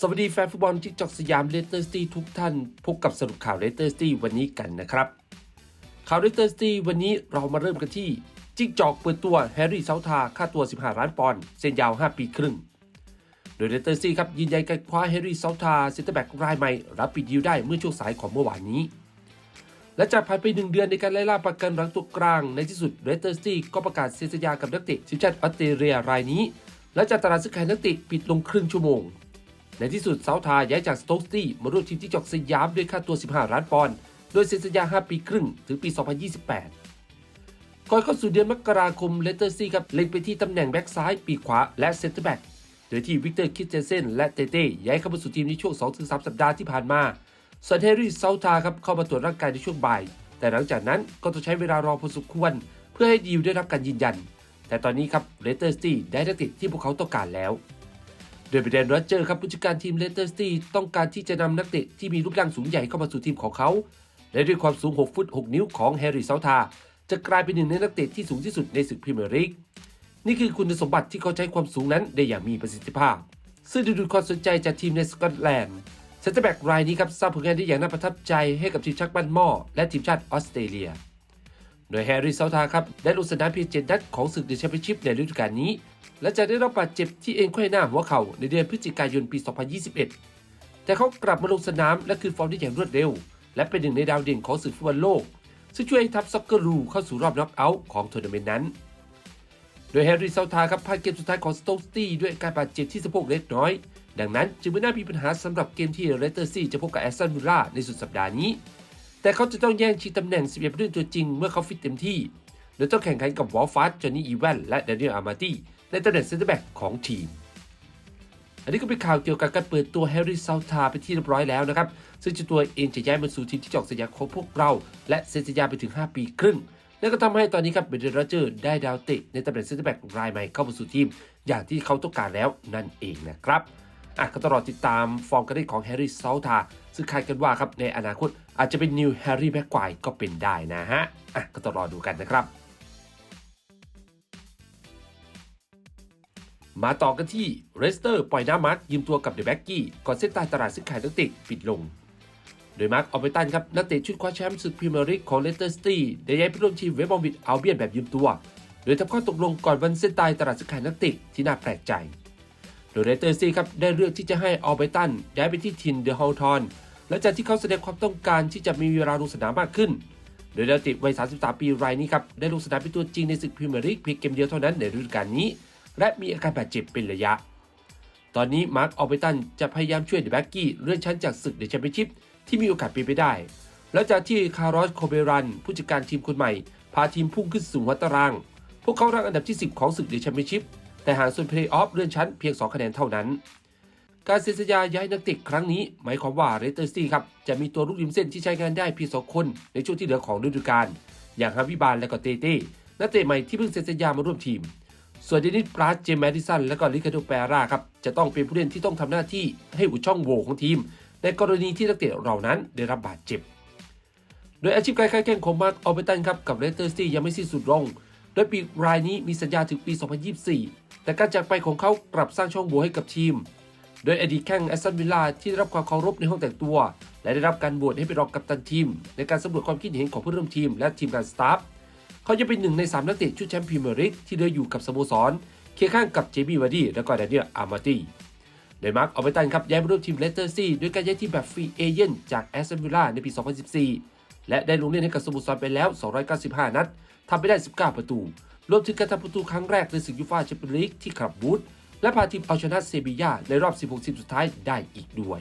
สวัสดีแฟนฟุตบอลที่จอกสยามเลสเตอร์สตีทุกท่าน พบกับสรุปข่าวเลสเตอร์สตีวันนี้กันนะครับ ข่าวเลสเตอร์สตีวันนี้เรามาเริ่มกันที่ จิ้งจอกเปิดตัวแฮร์รี่เซาทาค่าตัว 15 ล้านปอนด์เซ็นยาว 5 ปีครึ่ง โดยเลสเตอร์สตีครับยืนยันการคว้าแฮร์รี่เซาทาเซ็นเตอร์แบ็กรายใหม่ รับปิดดีลได้เมื่อช่วงสายของเมื่อวานนี้ และจากผ่านไปหนึ่งเดือนในการไล่ล่าประกันหลังตัวกลางในที่สุดเลสเตอร์สตีก็ประกาศเซ็นสัญญากับนักเตะทีมชาติออสเตรเลียรายนี้และจากตลาดซื้อขายนักเตะปิดลงครึ่งชั่วโมง ในที่สุดเซาทาย้ายจากสโต๊กสตี้มาร่วมทีมที่จอกสยามด้วยค่าตัว 15 ล้านปอนด์ โดยเซ็นสัญญา 5 ปีครึ่ง ถึงปี 2028 ก่อนเข้าสู่เดือนมกราคมเลสเตอร์ซีครับเล็งไปที่ตำแหน่งแบ็กซ้าย ปีขวา และเซ็นเตอร์แบ็กโดยที่วิกเตอร์คิดเจนเซนและเตเต้ย้ายเข้ามาสู่ทีมในช่วง 2-3 สัปดาห์ที่ผ่านมาส่วนเฮร์รี่เซาทาครับเข้ามาตรวจร่างกายในช่วงบ่าย แต่หลังจากนั้นก็ต้องใช้เวลารอพอสมควร เพื่อให้ดีลได้รับการยืนยัน แต่ตอนนี้ครับเลสเตอร์ซิตี้ได้นักเตะที่พวกเขาต้องการแล้ว โดยเบรนด์โรเจอร์ครับผู้จัดการทีมเลสเตอร์ซิตี้ต้องการที่จะนำนักเตะที่มีรูปร่างสูงใหญ่เข้ามาสู่ทีมของเขา และด้วยความสูง 6 ฟุต 6 นิ้วของแฮร์รี่เซาทา จะกลายเป็นหนึ่งในนักเตะที่สูงที่สุดในศึกพรีเมียร์ลีกนี่คือคุณสมบัติที่เขาใช้ความสูงนั้นได้อย่างมีประสิทธิภาพ ซึ่งดึงดูดความสนใจจากทีมในสกอตแลนด์เซนเตอร์แบ็กรายนี้ครับสร้างผลงานได้อย่างน่าประทับใจให้กับทีมชักบ้านหม้อและทีมชาติออสเตรเลีย โดยแฮร์รี่เซาทาครับได้ลงสนามเพียงเจ็ดนัดของศึกเดอะแชมเปี้ยนชิพในฤดูกาลนี้ และจะได้รับบาดเจ็บที่เอ็นไขว้หน้าหัวเข่าในเดือนพฤศจิกายนปี 2021 แต่เขากลับมาลงสนามและคืนฟอร์มได้อย่างรวดเร็ว และเป็นหนึ่งในดาวเด่นของศึกฟุตบอลโลก ซึ่งช่วยให้ทัพซ็อกเกอร์รูเข้าสู่รอบน็อกเอาท์ของทัวร์นาเมนต์นั้น โดยแฮร์รี่เซาทาครับพลาดเกมสุดท้ายของสโตกสตี้ด้วยการบาดเจ็บที่สะโพกเล็กน้อย ดังนั้นจึงไม่น่ามีปัญหาสำหรับเกมที่เรสเตอร์ซีจะพบกับแอสตันวิลล่าในสุดสัปดาห์นี้ แต่เขาจะต้องแย่งชิงตำแหน่ง 11ผู้เล่นตัวจริงเมื่อเขาฟิตเต็มที่โดยต้องแข่งขันกับวอลฟาสจอห์นนี่อีแวนและแดเนียลอาร์มาตี้ในตำแหน่งเซนเตอร์แบ็กของทีม อันนี้ก็เป็นข่าวเกี่ยวกับการเปิดตัวแฮร์รี่เซาทาไปที่เรียบร้อยแล้วนะครับ ซึ่งเจ้าตัวเองจะย้ายมาสู่ทีมที่จอกสัญญาของพวกเรา และเซ็นสัญญาไปถึง 5 ปีครึ่งนั่นก็ทำให้ตอนนี้ครับเบรนด์โรเจอร์ได้ดาวเตะในตำแหน่งเซนเตอร์แบ็กรายใหม่เข้ามาสู่ทีม อย่างที่เขาต้องการแล้วนั่นเองนะครับอะก็ต้องรอติดตามฟอร์มการเล่นของแฮร์รี่เซาทา ซึ่งคาดกันว่าครับในอนาคตอาจจะเป็นนิวแฮร์รี่แม็กควายก็เป็นได้นะฮะอะก็ต้องรอดูกันนะครับ มาต่อกันที่เรสเตอร์ปล่อยน้ามาร์กยืมตัวกับเดอะแบ็กกี้ก่อนเส้นตายตลาดซื้อขายนักเตะปิดลง โดยมาร์กออเบตันครับนักเตะชุดคว้าแชมป์ศึกพรีเมียร์ลีกของเลสเตอร์ซิตี้ได้ย้ายไปร่วมทีมเวสต์บอมบิดอัลเบียนแบบยืมตัวโดยทำข้อตกลงก่อนวันเส้นตายตลาดซื้อขายนักเตะที่น่าแปลกใจโดยเลสเตอร์ซิตี้ครับได้เลือกที่จะให้ออเบตันย้ายไปที่ทีมเดอะฮอลทอน หลังจากที่เขาแสดงความต้องการที่จะมีเวลาลงสนามมากขึ้น โดยดาวติดวัย 33 ปีรายนี้ครับได้ลงสนามเป็นตัวจริงในศึกพรีเมียร์ลีกเพียงเกมเดียวเท่านั้นในฤดูกาลนี้ และมีอาการบาดเจ็บเป็นระยะ ตอนนี้มาร์คออเบตันจะพยายามช่วยเดอะแบ็กกี้เลื่อนชั้นจากศึกเดอะแชมเปี้ยนชิพที่มีโอกาสเป็นไปได้แล้วจากที่คาร์ลอสโคเบรัน ผู้จัดการทีมคนใหม่ พาทีมพุ่งขึ้นสู่หัวตาราง พวกเขารั้งอันดับที่ 10 ของศึกเดอะแชมเปี้ยนชิพแต่ห่างส่วนเพลย์ออฟเลื่อนชั้นเพียง 2 คะแนนเท่านั้น การเซ็นสัญญาย้ายนักเตะครั้งนี้ หมายความว่าเรเตอร์สตีครับจะมีตัวลูกริมเส้นที่ใช้งานได้เพียงสองคนในช่วงที่เหลือของฤดูกาลอย่างฮาวิบาลและก็เตเต้นักเตะใหม่ที่เพิ่งเซ็นสัญญามาร่วมทีม ส่วนเดนิสปราสเจมส์แมดิสันและก็ลิคาโดเปร่าครับจะต้องเป็นผู้เล่นที่ต้องทำหน้าที่ให้อุดช่องโหว่ของทีม ในกรณีที่นักเตะเหล่านั้นได้รับบาดเจ็บ โดยอาชีพการค้าแข่งของมาร์คออเบตันครับกับเลสเตอร์สตียังไม่สิ้นสุดลงโดยปีรายนี้มีสัญญาถึงปี 2024 แต่การจากไปของเขากลับสร้างช่องโหว่ให้กับทีม โดยอดีตแข้งแอสตันวิลล่าที่ได้รับความเคารพในห้องแต่งตัว และได้รับการโหวตให้เป็นรองกัปตันทีม ในการสำรวจความคิดเห็นของผู้ร่วมทีมและทีมงานสตาฟเขาจะเป็นหนึ่งใน 3 นักเตะชุดแชมป์พรีเมียร์ลีกที่เหลือยู่กับสโมสรเคียงข้างกับเจมี่วาร์ดี้และก็แดเนียลอาร์มาตี้โดยมาร์คออเบตันครับย้ายมาร่วมทีมเลสเตอร์ซีด้วยการย้ายทีมแบบฟรีเอเจนต์จากแอสตันวิลล่าในปี 2014 และได้ลงเล่นให้กับสโมสรไปแล้ว 295 นัดทำไปได้ 19 ประตูรวมถึงการทำประตูครั้งแรกในศึกยูฟ่าแชมเปี้ยนลีกที่คลับบูธ และพาทีมเอาชนะเซบีย่าในรอบ 16 ทีมสุดท้ายได้อีกด้วย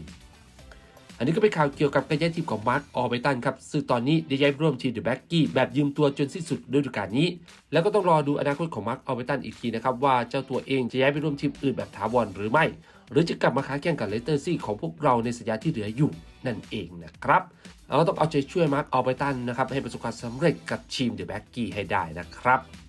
อันนี้ก็เป็นข่าวเกี่ยวกับการย้ายทีมของมาร์คออเบตันครับ ซึ่งตอนนี้ได้ย้ายร่วมทีมเดอะแบ็กกี้แบบยืมตัวจนสิ้นสุดฤดูกาลนี้ แล้วก็ต้องรอดูอนาคตของมาร์คออเบตันอีกทีนะครับว่าเจ้าตัวเองจะย้ายไปร่วมทีมอื่นแบบถาวรหรือไม่ หรือจะกลับมาค้าแข่งกับเลสเตอร์ซี่ของพวกเราในสัญญาที่เหลืออยู่นั่นเองนะครับเราก็ต้องเอาใจช่วยมาร์คออเบตันนะครับให้ประสบความสำเร็จกับทีมเดอะแบ็กกี้ให้ได้นะครับ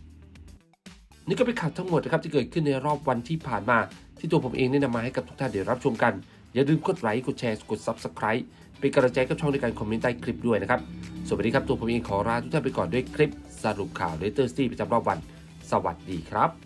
นี่ก็เป็นข่าวทั้งหมดนะครับที่เกิดขึ้นในรอบวันที่ผ่านมา ที่ตัวผมเองได้นำมาให้กับทุกท่านได้รับชมกัน อย่าลืมกดไลค์กดแชร์กด Subscribe เป็นกำลังใจกับช่องในการคอมเมนต์ใต้คลิปด้วยนะครับสวัสดีครับตัวผมเองขอลาทุกท่านไปก่อนด้วยคลิปสรุปข่าวเลเตอร์ซีประจำรอบวัน สวัสดีครับ